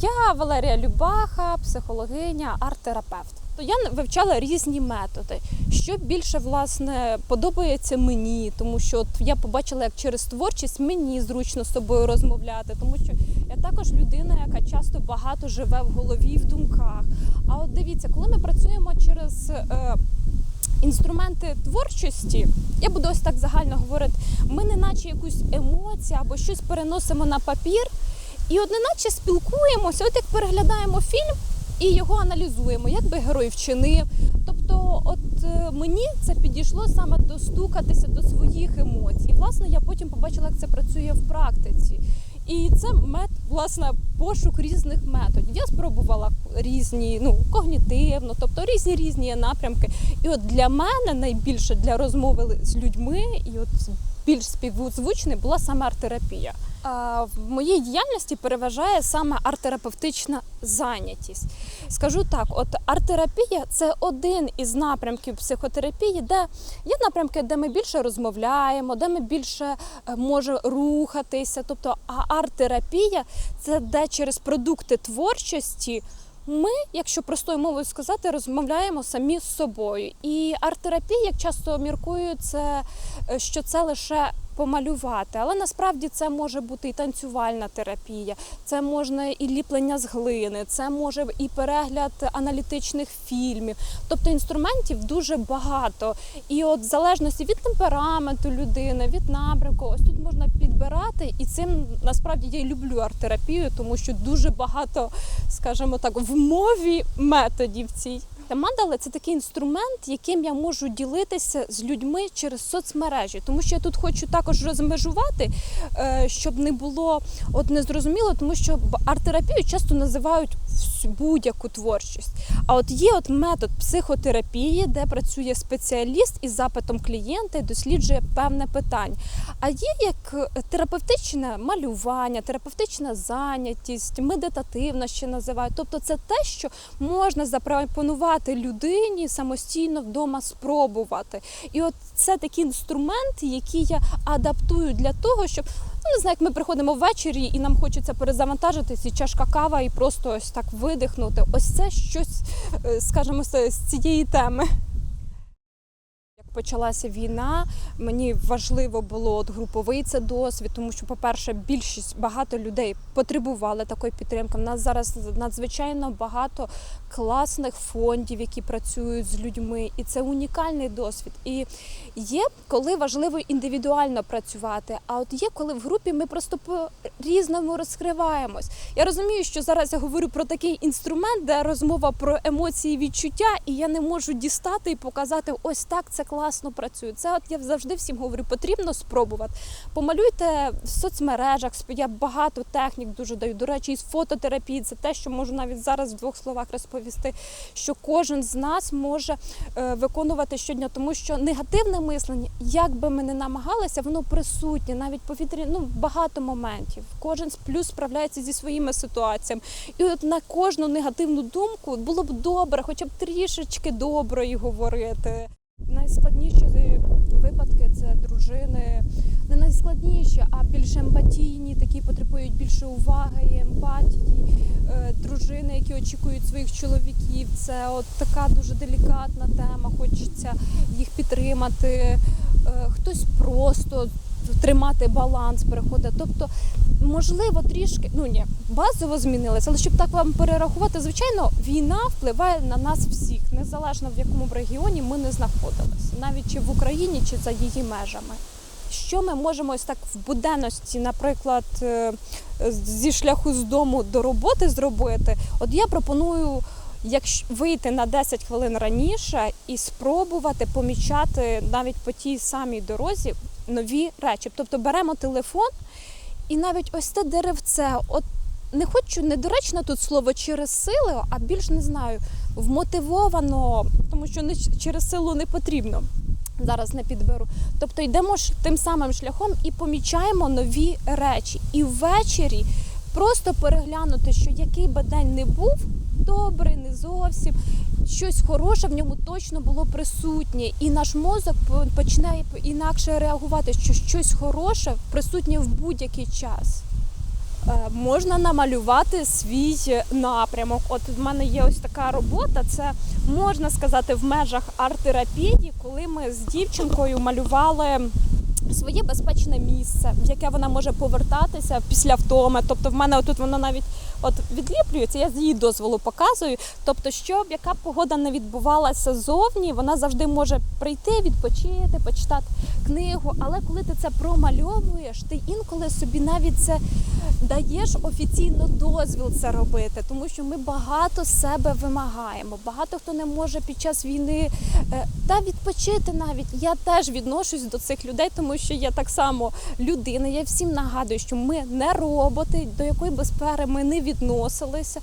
Я Валерія Любаха, психологиня, арт-терапевт. То я вивчала різні методи. Що більше власне подобається мені, тому що от я побачила, як через творчість мені зручно з собою розмовляти, тому що я також людина, яка часто багато живе в голові в думках. А от дивіться, коли ми працюємо через е, інструменти творчості, я буду ось так загально говорити, ми не наче якусь емоцію або щось переносимо на папір, і от неначе спілкуємося, от як переглядаємо фільм і його аналізуємо, як би герой вчинив. Тобто, от е, мені це підійшло саме достукатися до своїх емоцій. Власне, я потім побачила, як це працює в практиці. І це мет, власне, пошук різних методів. Я спробувала різні, ну когнітивно, тобто різні різні напрямки. І от для мене найбільше для розмови з людьми, і от більш співзвучною була саме арт-терапія. В моїй діяльності переважає саме арт-терапевтична зайнятість. Скажу так: от арт-терапія це один із напрямків психотерапії, де є напрямки, де ми більше розмовляємо, де ми більше е, може рухатися. Тобто, а арт-терапія це де через продукти творчості. Ми, якщо простою мовою сказати, розмовляємо самі з собою. І арт-терапія, як часто міркую, це е, що це лише помалювати, але насправді це може бути і танцювальна терапія, це можна і ліплення з глини, це може і перегляд аналітичних фільмів. Тобто інструментів дуже багато. І от в залежності від темпераменту людини, від напрямку, ось тут можна підбирати. І цим насправді я люблю арт-терапію, тому що дуже багато, скажімо так, в мові методів цій. Мандали це такий інструмент, яким я можу ділитися з людьми через соцмережі, тому що я тут хочу також розмежувати, е, щоб не було от незрозуміло, тому що арт-терапію часто називають будь-яку творчість. А от є от метод психотерапії, де працює спеціаліст із запитом клієнта і досліджує певне питання. А є як е, терапевтичне малювання, терапевтична зайнятість, медитативна ще називають. Тобто це те, що можна запропонувати людині самостійно вдома спробувати. І от це такий інструмент, який я адаптую для того, щоб ну не знаю, як ми приходимо ввечері і нам хочеться перезавантажитись, і чашка кава, і просто ось так видихнути. Ось це щось, е, скажімо, з цієї теми. Почалася війна, мені важливо було от груповий це досвід, тому що, по-перше, більшість багато людей потребували такої підтримки. У нас зараз надзвичайно багато класних фондів, які працюють з людьми, і це унікальний досвід. І є коли важливо індивідуально працювати. А от є коли в групі ми просто по різному розкриваємось. Я розумію, що зараз я говорю про такий інструмент, де розмова про емоції, відчуття, і я не можу дістати і показати, ось так це класно працює. Це от я завжди всім говорю, потрібно спробувати. Помалюйте в соцмережах. Я багато технік дуже даю. До речі, із фототерапії це те, що можу навіть зараз в двох словах розповісти, що кожен з нас може е, виконувати щодня, тому що негативне мислення, як би ми не намагалися, воно присутнє навіть повітря, ну багато моментів. Кожен з плюс справляється зі своїми ситуаціями. І от на кожну негативну думку було б добре, хоча б трішечки доброї говорити. Найскладніші випадки це дружини, не найскладніші, а більш емпатійні, такі потребують більше уваги, емпатії. Е, Дружини, які очікують своїх чоловіків, це от така дуже делікатна тема. Хочеться їх підтримати. Е, Хтось просто тримати баланс, переходить. Тобто, можливо, трішки, ну ні, базово змінилося, але щоб так вам перерахувати, звичайно, війна впливає на нас всіх, незалежно в якому регіоні ми не знаходилися, навіть чи в Україні, чи за її межами. Що ми можемо ось так в буденності, наприклад, е, зі шляху з дому до роботи зробити? От я пропоную якщо вийти на 10 хвилин раніше і спробувати помічати навіть по тій самій дорозі нові речі. Тобто беремо телефон і навіть ось це деревце. От не хочу недоречно тут слово через сили, а більш не знаю, вмотивовано, тому що не через силу не потрібно. Зараз не підберу. Тобто йдемо ж тим самим шляхом і помічаємо нові речі. І ввечері просто переглянути, що який би день не був, добрий, не зовсім, щось хороше в ньому точно було присутнє. І наш мозок по- почне інакше реагувати, що щось хороше присутнє в будь-який час. Е, Можна намалювати свій напрямок. От в мене є ось така робота. Це можна сказати в межах арт-терапії, коли ми з дівчинкою малювали своє безпечне місце, в яке вона може повертатися після втоми. Тобто, в мене отут воно навіть от відліплюється. Я з її дозволу показую. Тобто, щоб яка б погода не відбувалася зовні, вона завжди може прийти, відпочити, почитати книгу. Але коли ти це промальовуєш, ти інколи собі навіть це даєш офіційно дозвіл це робити, тому що ми багато себе вимагаємо. Багато хто не може під час війни е, та відпочити навіть. Я теж відношусь до цих людей, тому що я так само людина. Я всім нагадую, що ми не роботи, до якої би сфери ми не відносилися.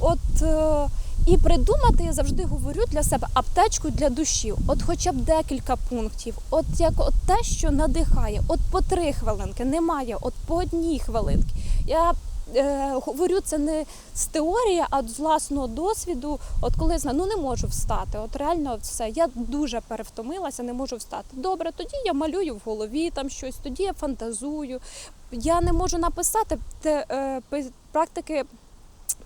От е, і придумати я завжди говорю для себе аптечку для душі. От хоча б декілька пунктів. От як от те, що надихає, от по три хвилинки, немає, от по одній хвилинки. Я е, говорю це не з теорії, а з власного досвіду. От коли знаю, ну не можу встати. От реально все. Я дуже перевтомилася, не можу встати. Добре, тоді я малюю в голові там щось, тоді я фантазую. Я не можу написати те, е, практики.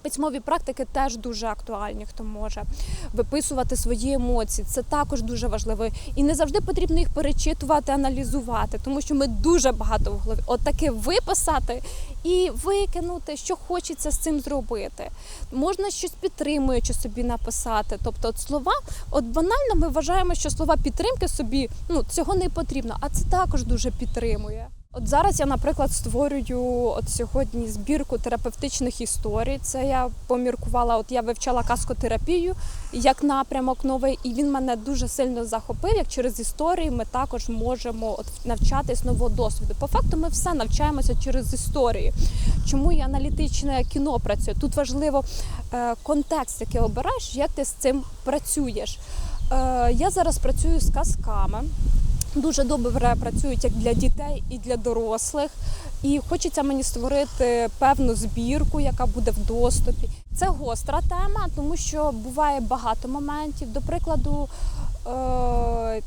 Письмові практики теж дуже актуальні, хто може виписувати свої емоції. Це також дуже важливо. І не завжди потрібно їх перечитувати, аналізувати, тому що ми дуже багато в голові. От виписати і викинути, що хочеться з цим зробити. Можна щось підтримуючи собі написати. Тобто, от слова, от банально ми вважаємо, що слова підтримки собі ну цього не потрібно, а це також дуже підтримує. От зараз я, наприклад, створюю от сьогодні збірку терапевтичних історій. Це я поміркувала. От я вивчала каскотерапію як напрямок новий, і він мене дуже сильно захопив. Як через історії ми також можемо от навчатись нового досвіду. По факту, ми все навчаємося через історії. Чому і аналітичне кіно працює? Тут важливо е, контекст, який обираєш, як ти з цим працюєш. Е, я зараз працюю з казками. Дуже добре працюють як для дітей і для дорослих. І хочеться мені створити певну збірку, яка буде в доступі. Це гостра тема, тому що буває багато моментів. До прикладу, е-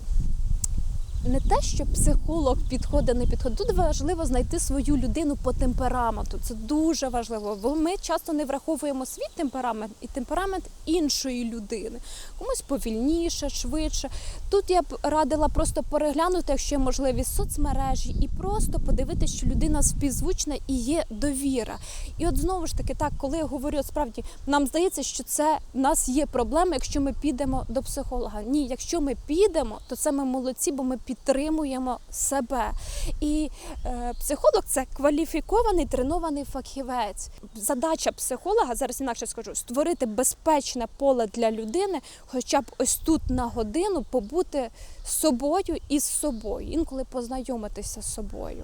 не те, що психолог підходить, не підходить. Тут важливо знайти свою людину по темпераменту. Це дуже важливо. Бо ми часто не враховуємо свій темперамент і темперамент іншої людини. Комусь повільніше, швидше. Тут я б радила просто переглянути, якщо є можливість соцмережі, і просто подивитися, що людина співзвучна і є довіра. І от знову ж таки, так, коли я говорю, справді нам здається, що це в нас є проблема, якщо ми підемо до психолога. Ні, якщо ми підемо, то це ми молодці, бо ми підтримуємо себе. І е, психолог це кваліфікований тренований фахівець. Задача психолога зараз інакше скажу створити безпечне поле для людини, хоча б ось тут на годину побути собою і з собою, інколи познайомитися з собою.